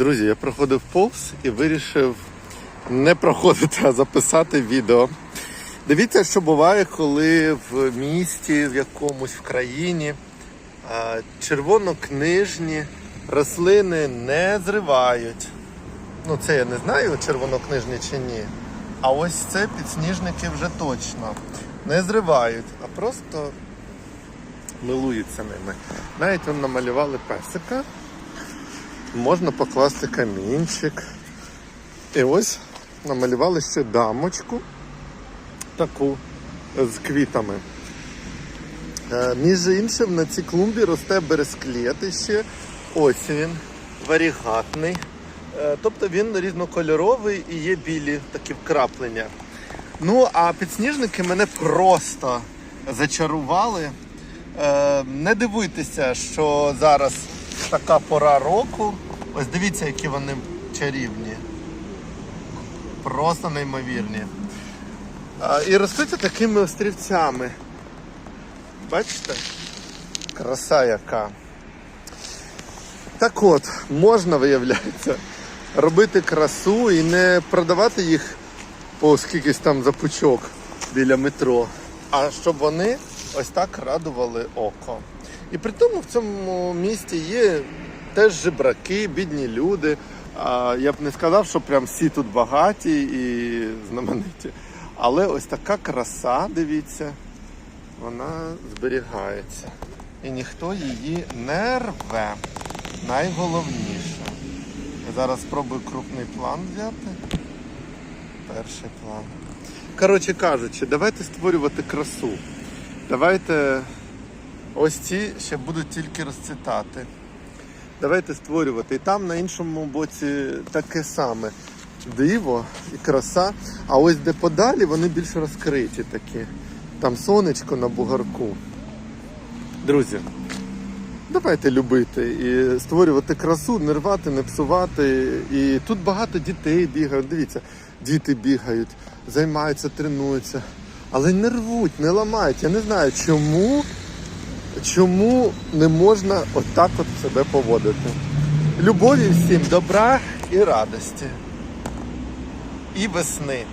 Друзі, я проходив повз і вирішив не проходити, а записати відео. Дивіться, що буває, коли в місті, в якомусь в країні червонокнижні рослини не зривають. Ну, це я не знаю, червонокнижні чи ні. А ось це підсніжники вже точно не зривають, а просто милуються ними. Навіть он намалювали песика. Можна покласти камінчик. І ось намалювали ще дамочку таку з квітами. Е, Між іншим на цій клумбі росте бересклет ще. Ось він, варігатний. Е, Тобто він різнокольоровий і є білі такі вкраплення. Ну, а підсніжники мене просто зачарували. Е, Не дивуйтеся, що зараз така пора року. Ось дивіться, які вони чарівні. Просто неймовірні. І ростуть такими острівцями. Бачите? Краса яка. Так от, можна, виявляється, робити красу і не продавати їх по скількись там за пучок біля метро, а щоб вони ось так радували око. І при тому в цьому місті є теж жебраки, бідні люди. Я б не сказав, що прям всі тут багаті і знамениті. Але ось така краса, дивіться, вона зберігається. І ніхто її не рве. Найголовніше. Я зараз спробую крупний план взяти. Перший план. Коротше кажучи, давайте створювати красу. Давайте ось ці ще будуть тільки розцвітати. Давайте створювати. І там на іншому боці таке саме. Диво і краса. А ось де подалі вони більш розкриті такі. Там сонечко на бугарку. Друзі, давайте любити і створювати красу, не рвати, не псувати. І тут багато дітей бігають. Дивіться, діти бігають, займаються, тренуються, але не рвуть, не ламають. Я не знаю, чому, чому не можна отак от себе поводити. Любові всім, добра і радості. І весни.